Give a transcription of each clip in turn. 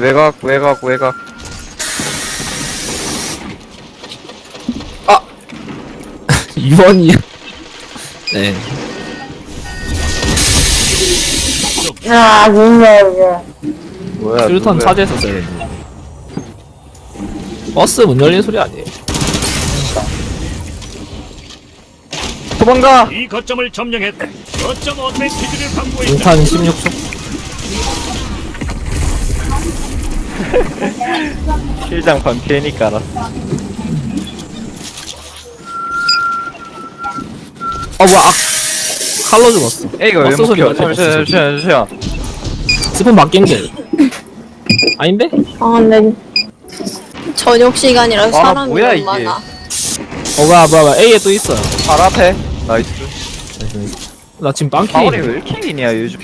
외곽 외곽 외곽 유언이야. 네. 아, 진짜, 이거. 뭐야 수류탄 누구야? 되는데. 버스 문 열리는 소리 아니에요? 도망가 이 거점을 점령했다. 거점 어드밴티지를 확보했다. 인탄 16초. 실장판 괜히 깔았어 어, 뭐야, 아. 칼로 죽었어. 에이 이거 왜 버스 소리 먹혀 맞아, 잠시만 잠시만 스폰 바뀐데. 아닌데? 아, 근데. 저녁 시간이라서 아, 사람이 뭐야, 너무. 많아. 어, 뭐야, 뭐야, 뭐야. A에 또 있어요. 발 앞에 나이스 나 지금 마무리 빵킬이네. 왜 이렇게 기냐 요즘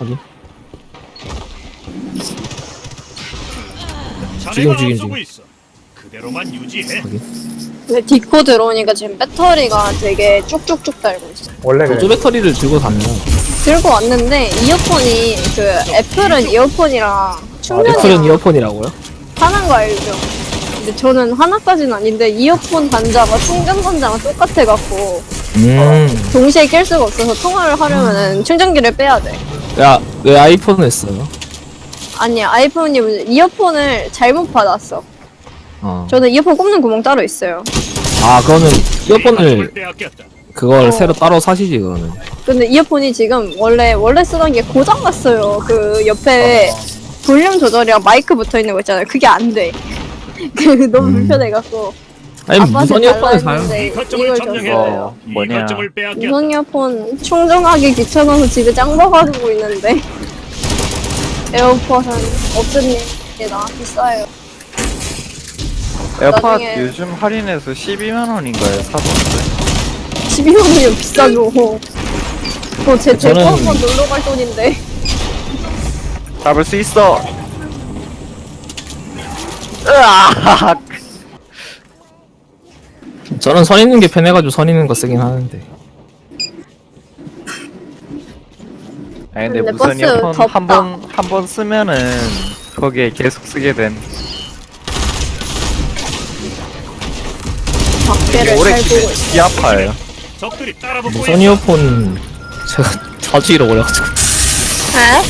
확인. 앞서고 죽임. 있어. 그대로만 유지해. 근데 디코 들어오니까 지금 배터리가 되게 쭉쭉쭉 달고 있어. 원래 그래. 보조 배터리를 들고 다녀. 들고 왔는데 이어폰이 그 애플은 이어폰이랑 충전이 애플은 이어폰이라고요? 하는 거 알죠? 근데 저는 하나까지는 아닌데 이어폰 단자가 충전 단자가 똑같아 갖고 음. 동시에 낄 수가 없어서 통화를 하려면은 충전기를 빼야 돼. 야, 왜 아이폰을 했어요? 아니 아이폰이 이어폰을 잘못 받았어. 어. 저는 이어폰 꼽는 구멍 따로 있어요. 아, 그거는 이어폰을, 빼앗겼다. 그걸 어. 새로 따로 사시지, 그거는. 근데 이어폰이 지금 원래 원래 쓰던 게 고장 났어요. 그 옆에 볼륨 조절이랑 마이크 붙어 있는 거 있잖아요. 그게 안 돼. 그 너무 음. 불편해갖고 아니, 무선 이어폰을 사요. 이 이걸. 줬어요. 어, 이 뭐냐. 무선 이어폰 충전하기 귀찮아서 집에 짱 박아두고 있는데 에어팟은 없습니다. 비싸요. 에어팟 나중에- 요즘 할인해서 12만 원인가요 사던데 12만 원이면 비싸죠. 그거 제 대포 저는- 한번 놀러 갈 돈인데. 잡을 수 있어 으아 저는 선 있는 게 편해가지고 선 있는 거 쓰긴 하는데. 아니 근데 근데 무선 버스 이어폰 덥다. 한번 한 번 쓰면은 거기에 계속 쓰게 된 오래 잘 보고 키면 있어. 귀 아파요 적들이 따라붙고 무선 있어. 이어폰, 제가 자주 잃어버려가지고. 에?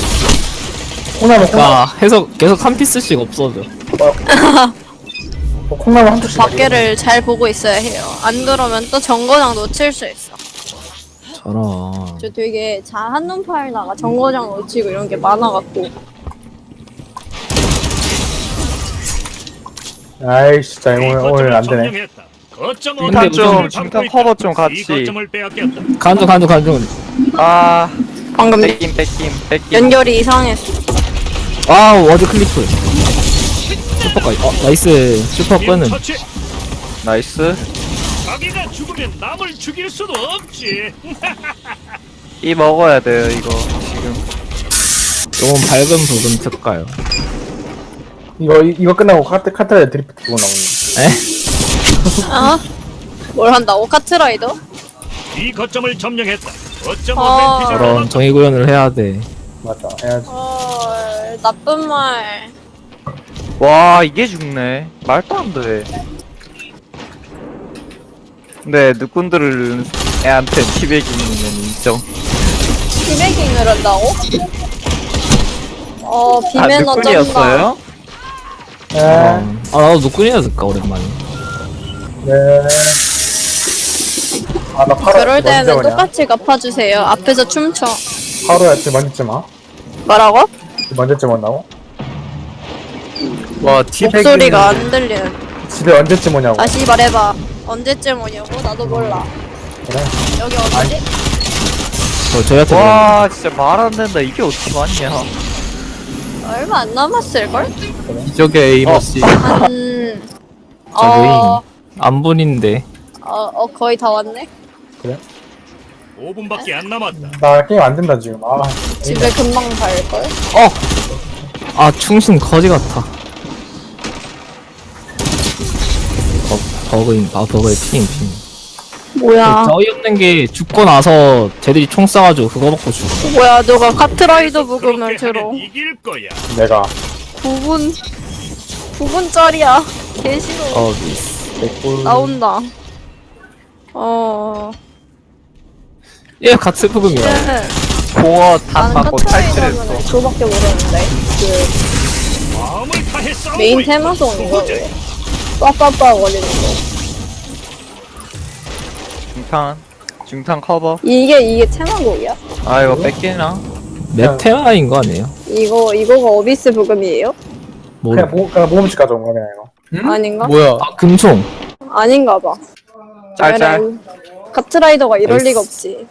콩나물, 콩나물, 그니까, 해서 계속 한 피스씩 없어져. 뭐 콩나물 한 개씩. 밖에를 잘 보고 있어야 해요. 안 그러면 또 정거장 놓칠 수 있어. 저런. 저 되게 잘 한눈 팔다가 정거장 놓치고 이런 게 많아갖고. 아이씨, 진짜 이 오늘, 오늘 안 되네. 거점 어드밴티지를 좀. 중간 커버 좀 같이. 이 거점을 빼앗겼다. 간중, 간중, 간중. 아 방금 뺏김 뺏김 뺏김 연결이 이상했어. 아, 워드 클리프. 슈퍼까지. 어, 나이스. 슈퍼 끄는. 처치. 나이스 자기가 죽으면 남을 죽일 수도 없지. 이 먹어야 돼요 이거 지금 조금 밝은 붉은 특가요. 이거, 이- 이거 끝나고 카트, 카트라이더 드리프트 두고 나오는데. 에? 어? 뭘 한다고? 카트라이더? 이 거점을 점령했다. 거점 어. 어드밴티지를 저런 확보- 정의 구현을 해야 돼. 맞다, 해야지. 헐, 나쁜 말. 와 이게 죽네 말도 안돼 근데 누군들을 애한테 티백이면 인정 티베깅을 한다고? 어, 아 비매너 쩐다. 누군이었어요? 네, 아, 나도 누군이나 듣까, 오랜만에. 네. 아, 나 파라. 그럴 때는. 똑같이 갚아주세요. 앞에서 춤춰. 하루야, 지금 언제쯤 와? 뭐라고? 지금 언제쯤 온다고? 와 티백이 목소리가 안 들리는. 집에 언제쯤 오냐고. 다시 말해봐. 언제쯤 오냐고? 나도 몰라. 그래. 여기 어디지? 저, 저희한테. 와. 와 진짜 말 안 된다 이게 어떻게 맞냐 얼마 안 남았을걸? 기적의 에이머씨. 한... 어... 안 보는데. 어, 어, 거의 다 왔네? 5분밖에 안 남았다. 나 게임 안 된다, 지금. 아, 집에 금방 갈걸? 어! 아, 충신 거지 같아. 버, 버그인, 아, 버그의 핑, 핑. 뭐야? 어이없는 게 죽고 나서 쟤들이 총 쏴가지고 그거 먹고 죽어. 뭐야 너가 카트라이더 부금을 들어. 이길 거야. 내가. 9분 9분짜리야. 개 싫어 어 미스. 나온다. 어. 얘 같은 부금이야. 네. 공어 단 나는 맞고 탈출했어 카트라이더는 그거밖에 모르는데. 그 마음을 다해 싸우고 메인 있다. 테마송인가 빠빠빠 거리는 거 중탄 중탄 커버 이게 이게 테마곡이야? 아 이거 뺏기나? 맵 테마인 거 아니에요? 이거 이거가 어비스 부금이에요? 모르 그냥 보, 그냥 모험집 가져온 거야 이거. 아닌가? 뭐야? 아 금총 아닌가 봐. 짤짤 왜래? 카트라이더가 이럴 나이스. 리가 없지.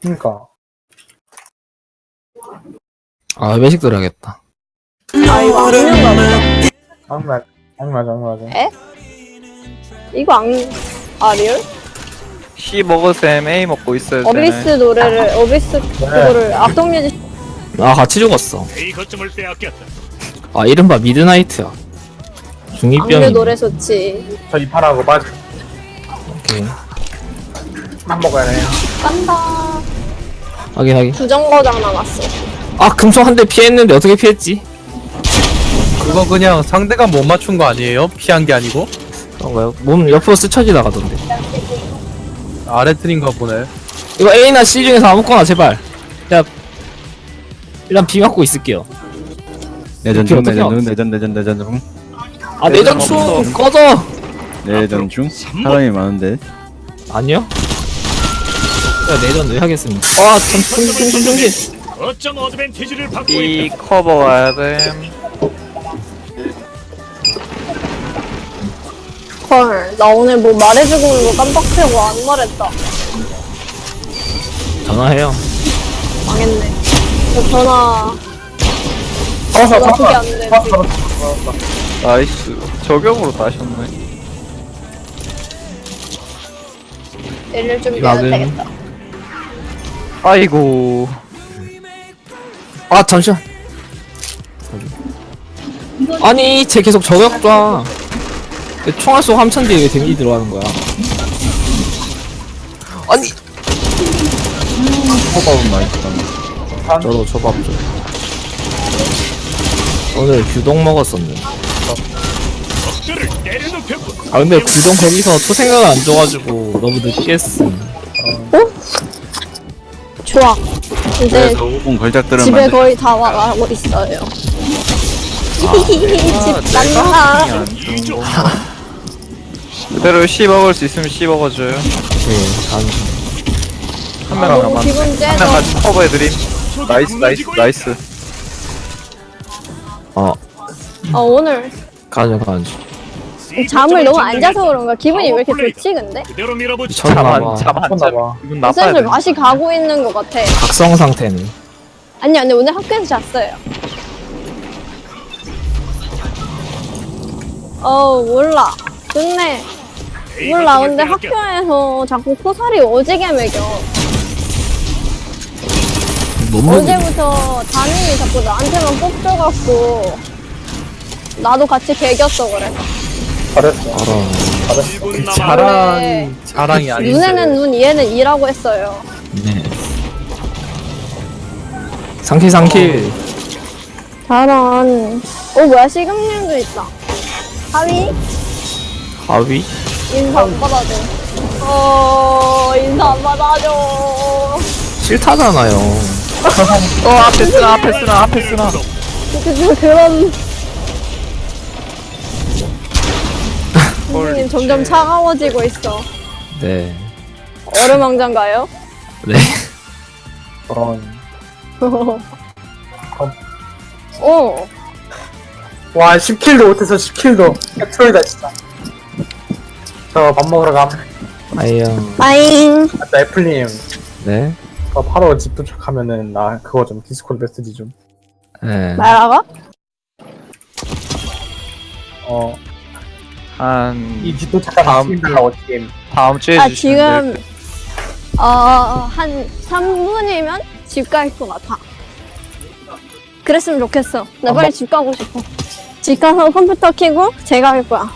그니까. 아 외식 들어야겠다 아. 악마, 악마자, 악마자. 에? 이거 악 아, 리얼? C 먹으셈 A 먹고 있어야 어비스 노래를 어비스 그거를 악동뮤직 아 같이 죽었어 A 거점을 빼앗겼다. 아 이른바 미드나이트야 악뮤 중이병이 노래 좋지. 저 이파라고 빠져. 오케이 밥 먹어야 돼. 깐다. 확인 확인 부정거장 남았어. 아 금총 한대 피했는데 어떻게 피했지? 그거 그냥 상대가 못 맞춘 거 아니에요? 피한 게 아니고? 그런가요? 몸 옆으로 스쳐 지 나가던데. 아래 틀인가 보네. 이거 A나 C 중에서 아무거나 제발. 야 일단 B 맞고 있을게요. 내전 어떻게 중 내전 중? 내전 내전 내전 중. 아 내전 충 꺼져! 내전 중. 사람이 많은데. 아니요? 자 내전 왜 하겠습니다. 아 정신 정신 정신 정신 어쩜 어드밴티지를 받고 B 있다. 커버 가야 됨 헐, 나 오늘 뭐 말해주고 있는 거 깜빡하고 안 말했다. 전화해요 망했네. 저 전화 잡았어, 전화 그게. 안 돼. 나이스 저격으로 따셨네 내릴 준비해야 막은. 되겠다. 아이고 아 잠시만. 아니 쟤 계속 저격 쏴왜 총알 쏘고 함천 뒤에 왜 데미지 들어가는 거야? 아니. 호밥은 맛있다 저도 초밥 좀 오늘 규동 내려눕혔고. 아 근데 규동 거기서 초생각을 안 줘가지고 너무 늦게 했음. 좋아. 이제 그래서 5분 걸작들은 집에 만들 거의 다 와가고 있어요. 아, 집 건가? 그대로 C 먹을 수 있으면 먹어줘요. 네 다음. 한 아, 명 너무 기분 한 째져. 명 같이 커버해드림. 나이스 나이스 나이스. 어아 오늘. 가자 가자 잠을 너무 안 자서 그런가 기분이 왜 이렇게 좋지 근데? 그대로 밀어붙이. 미쳤나봐 잠안 잠안 미쳤나봐. 기분 나빠야 슬슬 돼 맛이 가고 있는 것 같아. 각성 상태는 아니 아니 오늘 학교에서 잤어요. 어우 몰라. A 몰라 근데. 학교에서 자꾸 코살이 오지게 매겨. 어제부터 담임이 자꾸 나한테만 뽑혀갖고 나도 같이 개겼어 그래. 잘 1분 네. 남았다. 자랑이 자랑이 아닌데. 눈에는 눈, 얘는 이라고 했어요. 네 상킬 상킬 잘한. 어 뭐야 시금님도 있다. 하위 가위 인사 안 받아줘. 어 인사 안 받아줘. 싫다잖아요 어 앞에 쓰나 앞에 쓰나 앞에 쓰나 그, 그런. 선생님 점점 차가워지고 있어. 네 얼음왕자인가요? 네. 그런. 어. 와, 10킬도 못해서 10킬도. 캡트로이다, 진짜. 저 밥 먹으러 감. 아이양 빠잉. 맞다, 애플님. 네 저 바로 집 도착하면은 나 그거 좀 디스코드 메시지 좀. 네. 말아가? 어, 한 이 집 도착하면 다음- 게임. 다음 주에 아 주시면 지금 어한 3분이면 집 갈 것 같아. 그랬으면 좋겠어. 나 아, 빨리 뭐- 집 가고 싶어. 집 가서 컴퓨터 켜고 제가 할 거야.